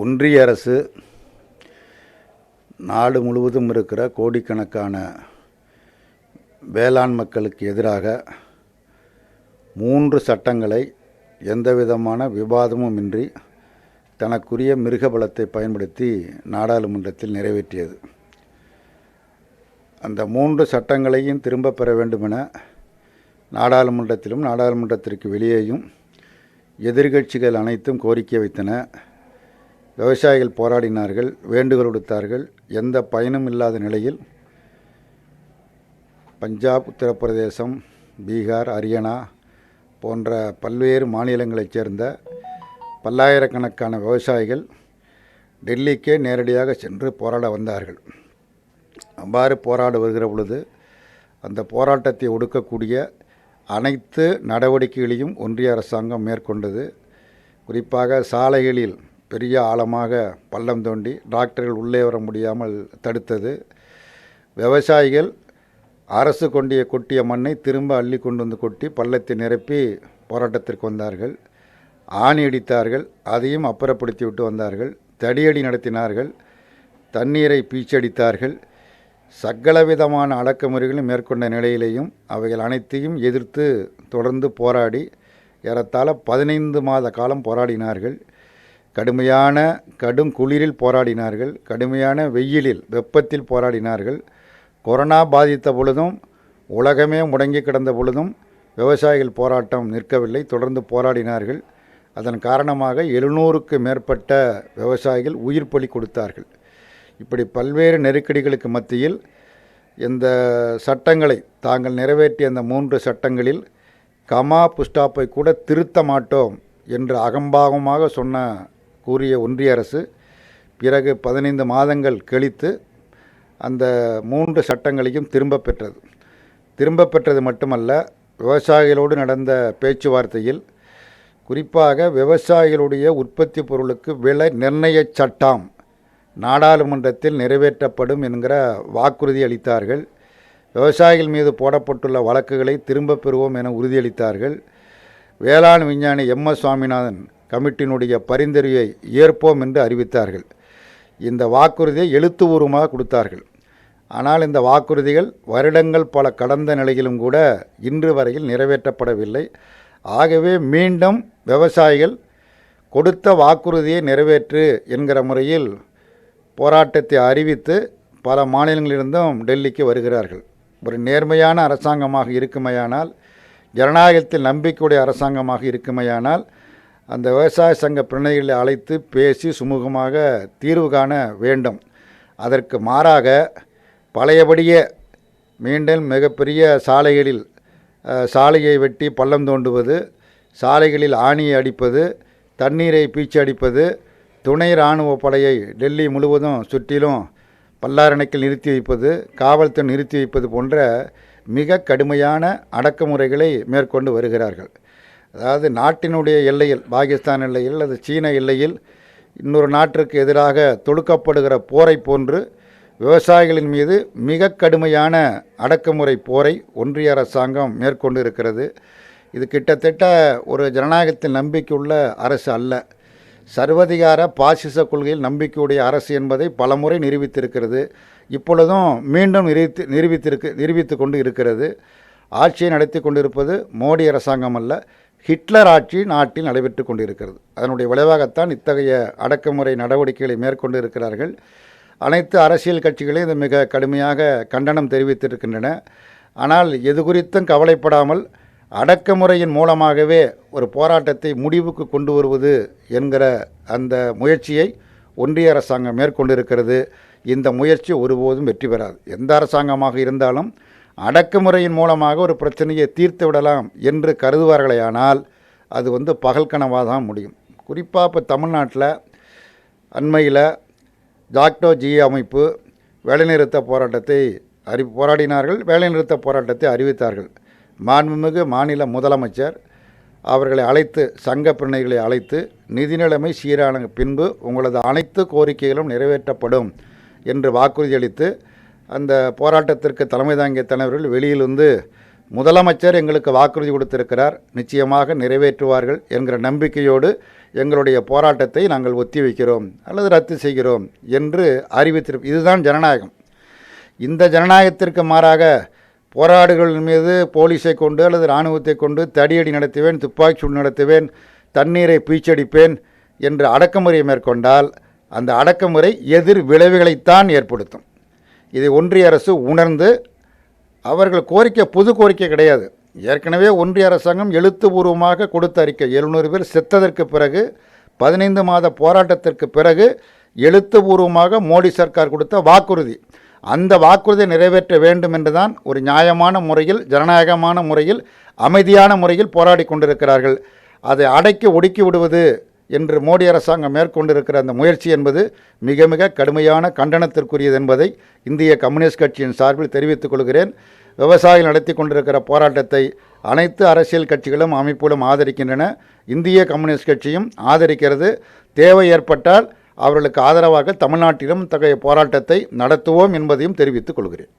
ஒன்றிய அரசு நாடு முழுவதும் இருக்கிற கோடிக்கணக்கான வேளாண் மக்களுக்கு எதிராக மூன்று சட்டங்களை எந்தவிதமான விவாதமும் இன்றி தனக்குரிய மிருகபலத்தை பயன்படுத்தி நாடாளுமன்றத்தில் நிறைவேற்றியது. அந்த மூன்று சட்டங்களையும் திரும்பப் பெற வேண்டுமென நாடாளுமன்றத்திலும் நாடாளுமன்றத்திற்கு வெளியேயும் எதிர்கட்சிகள் அனைத்தும் கோரிக்கை வைத்தன. விவசாயிகள் போராடினார்கள் வேண்டுகோள் விடுத்தார்கள். எந்த பயனும் இல்லாத நிலையில் பஞ்சாப் உத்தரப்பிரதேசம் பீகார் ஹரியானா போன்ற பல்வேறு மாநிலங்களைச் சேர்ந்த பல்லாயிரக்கணக்கான விவசாயிகள் டெல்லிக்கே நேரடியாக சென்று போராட வந்தார்கள். அவ்வாறு போராட வருகிற பொழுது அந்த போராட்டத்தை ஒடுக்கக்கூடிய அனைத்து நடவடிக்கைகளையும் ஒன்றிய அரசாங்கம் மேற்கொண்டது. குறிப்பாக சாலைகளில் பெரிய ஆழமாக பள்ளம் தோண்டி டாக்டர்கள் உள்ளே வர முடியாமல் தடுத்தது. விவசாயிகள் அரசு கொண்டிய கொட்டிய மண்ணை திரும்ப அள்ளி கொண்டு வந்து கொட்டி பள்ளத்தை நிரப்பி போராட்டத்திற்கு வந்தார்கள். ஆணி அடித்தார்கள் அதையும் அப்புறப்படுத்தி விட்டு வந்தார்கள். தடியடி நடத்தினார்கள் தண்ணீரை பீச்சடித்தார்கள். சகலவிதமான அடக்குமுறைகளும் மேற்கொண்ட நிலையிலேயும் அவைகள் அனைத்தையும் எதிர்த்து தொடர்ந்து போராடி ஏறத்தாழ பதினைந்து மாத காலம் போராடினார்கள். கடுமையான கடும் குளிரில் போராடினார்கள் கடுமையான வெயிலில் வெப்பத்தில் போராடினார்கள். கொரோனா பாதித்த பொழுதும் உலகமே முடங்கி கிடந்த பொழுதும் விவசாயிகள் போராட்டம் நிற்கவில்லை தொடர்ந்து போராடினார்கள். அதன் காரணமாக எழுநூறுக்கு மேற்பட்ட விவசாயிகள் உயிர் பலி கொடுத்தார்கள். இப்படி பல்வேறு நெருக்கடிகளுக்கு மத்தியில் இந்த சட்டங்களை தாங்கள் நிறைவேற்றிய அந்த மூன்று சட்டங்களில் கமா புஸ்டாப்பை கூட திருத்த மாட்டோம் என்று அகம்பாகமாக சொன்ன கூறிய ஒன்றிய அரசு பிறகு பதினைந்து மாதங்கள் கழித்து அந்த மூன்று சட்டங்களையும் திரும்ப பெற்றது. திரும்ப பெற்றது மட்டுமல்ல விவசாயிகளோடு நடந்த பேச்சுவார்த்தையில் குறிப்பாக விவசாயிகளுடைய உற்பத்தி பொருளுக்கு விலை நிர்ணய சட்டம் நாடாளுமன்றத்தில் நிறைவேற்றப்படும் என்கிற வாக்குறுதி அளித்தார்கள். விவசாயிகள் மீது போடப்பட்டுள்ள வழக்குகளை திரும்பப் பெறுவோம் என உறுதியளித்தார்கள். வேளாண் விஞ்ஞானி எம் எஸ் சுவாமிநாதன் கமிட்டியினுடைய பரிந்துரையை ஏற்போம் என்று அறிவித்தார்கள். இந்த வாக்குறுதியை எழுத்துபூர்வமாக கொடுத்தார்கள். ஆனால் இந்த வாக்குறுதிகள் வருடங்கள் பல கடந்த நிலையிலும் கூட இன்று வரையில் நிறைவேற்றப்படவில்லை. ஆகவே மீண்டும் விவசாயிகள் கொடுத்த வாக்குறுதியை நிறைவேற்று என்கிற முறையில் போராட்டத்தை அறிவித்து பல மாநிலங்களிலிருந்தும் டெல்லிக்கு வருகிறார்கள். ஒரு நேர்மையான அரசாங்கமாக இருக்குமையானால் ஜனநாயகத்தில் நம்பிக்கையுடைய அரசாங்கமாக இருக்குமையானால் அந்த விவசாய சங்க பிரதிநிதிகளை அழைத்து பேசி சுமூகமாக தீர்வு காண வேண்டும். அதற்கு மாறாக பழையபடியே மீண்டும் மிகப்பெரிய சாலைகளில் சாலையை வெட்டி பள்ளம் தோண்டுவது சாலைகளில் ஆணியை அடிப்பது தண்ணீரை பீச்சு அடிப்பது துணை இராணுவ படையை டெல்லி முழுவதும் சுற்றிலும் பல்லாரணைக்கில் நிறுத்தி வைப்பது காவல்துறை நிறுத்தி வைப்பது போன்ற மிக கடுமையான அடக்குமுறைகளை மேற்கொண்டு வருகிறார்கள். அதாவது நாட்டினுடைய எல்லையில் பாகிஸ்தான் எல்லையில் அல்லது சீன எல்லையில் இன்னொரு நாட்டிற்கு எதிராக தொடுக்கப்படுகிற போரை போன்று விவசாயிகளின் மீது மிக கடுமையான அடக்குமுறை போரை ஒன்றிய அரசாங்கம் மேற்கொண்டு இருக்கிறது இது கிட்டத்தட்ட ஒரு ஜனநாயகத்தில் நம்பிக்கையுள்ள அரசு அல்ல. சர்வதிகார பாசிச கொள்கையில் நம்பிக்கையுடைய அரசு என்பதை பலமுறை நிரூபித்திருக்கிறது. இப்பொழுதும் மீண்டும் நிரூபித்து நிரூபித்திருக்கு நிரூபித்து கொண்டு இருக்கிறது. ஆட்சியை நடத்தி கொண்டிருப்பது மோடி அரசாங்கம் அல்ல. ஹிட்லர் ஆட்சி நாட்டில் நடைபெற்று கொண்டிருக்கிறது. அதனுடைய விளைவாகத்தான் இத்தகைய அடக்குமுறை நடவடிக்கைகளை மேற்கொண்டு இருக்கிறார்கள் அனைத்து அரசியல் கட்சிகளையும் இது மிக கடுமையாக கண்டனம் தெரிவித்திருக்கின்றன. ஆனால் எது குறித்தும் கவலைப்படாமல் அடக்குமுறையின் மூலமாகவே ஒரு போராட்டத்தை முடிவுக்கு கொண்டு வருவது என்கிற அந்த முயற்சியை ஒன்றிய அரசாங்கம் மேற்கொண்டிருக்கிறது. இந்த முயற்சி ஒருபோதும் வெற்றி பெறாது. எந்த அரசாங்கமாக இருந்தாலும் அடக்குமுறையின் மூலமாக ஒரு பிரச்சனையை தீர்த்து விடலாம் என்று கருதுவார்களேயானால் அது வந்து பகல் கனவாக தான் முடியும். குறிப்பாக இப்போ தமிழ்நாட்டில் அண்மையில் ஜாக்டோ ஜி அமைப்பு வேலைநிறுத்த போராட்டத்தை அறி போராடினார்கள் வேலைநிறுத்த போராட்டத்தை அறிவித்தார்கள். மாண்புமிகு மாநில முதலமைச்சர் அவர்களை அழைத்து சங்க பிரிணைகளை அழைத்து நிதி நிலைமை சீரான பின்பு உங்களது அனைத்து கோரிக்கைகளும் நிறைவேற்றப்படும் என்று வாக்குறுதி அளித்து அந்த போராட்டத்திற்கு தலைமை தாங்கிய தலைவர்கள் வெளியிலிருந்து முதலமைச்சர் எங்களுக்கு வாக்குறுதி கொடுத்திருக்கிறார். நிச்சயமாக நிறைவேற்றுவார்கள் என்கிற நம்பிக்கையோடு எங்களுடைய போராட்டத்தை நாங்கள் ஒத்தி வைக்கிறோம் அல்லது ரத்து செய்கிறோம் என்று அறிவித்திருப்போம் இதுதான் ஜனநாயகம். இந்த ஜனநாயகத்திற்கு மாறாக போராடுகளின் மீது போலீஸை கொண்டு அல்லது இராணுவத்தை கொண்டு தடியடி நடத்துவேன் துப்பாக்கி சூடு நடத்துவேன் தண்ணீரை பீச்சடிப்பேன் என்று அடக்குமுறையை மேற்கொண்டால் அந்த அடக்குமுறை எதிர் விளைவுகளைத்தான் ஏற்படுத்தும். இதை ஒன்றிய அரசு உணர்ந்து அவர்கள் கோரிக்கை புது கோரிக்கை கிடையாது. ஏற்கனவே ஒன்றிய அரசாங்கம் எழுத்துப்பூர்வமாக கொடுத்த அறிக்கை. எழுநூறு பேர் செத்ததற்கு பிறகு பதினைந்து மாத போராட்டத்திற்கு பிறகு எழுத்துப்பூர்வமாக மோடி சர்க்கார் கொடுத்த வாக்குறுதி. அந்த வாக்குறுதியை நிறைவேற்ற வேண்டும் என்றுதான் ஒரு நியாயமான முறையில் ஜனநாயகமான முறையில் அமைதியான முறையில் போராடி கொண்டிருக்கிறார்கள். அதை அடக்கி ஒடுக்கி விடுவது என்று மோடி அரசாங்கம் மேற்கொண்டிருக்கிற அந்த முயற்சி என்பது மிக மிக கடுமையான கண்டனத்திற்குரியது என்பதை இந்திய கம்யூனிஸ்ட் கட்சியின் சார்பில் தெரிவித்துக் கொள்கிறேன். விவசாயிகள் நடத்தி கொண்டிருக்கிற போராட்டத்தை அனைத்து அரசியல் கட்சிகளும் அமைப்புகளும் ஆதரிக்கின்றன. இந்திய கம்யூனிஸ்ட் கட்சியும் ஆதரிக்கிறது. தேவை ஏற்பட்டால் அவர்களுக்கு ஆதரவாக தமிழ்நாட்டிலும் இத்தகைய போராட்டத்தை நடத்துவோம் என்பதையும் தெரிவித்துக் கொள்கிறேன்.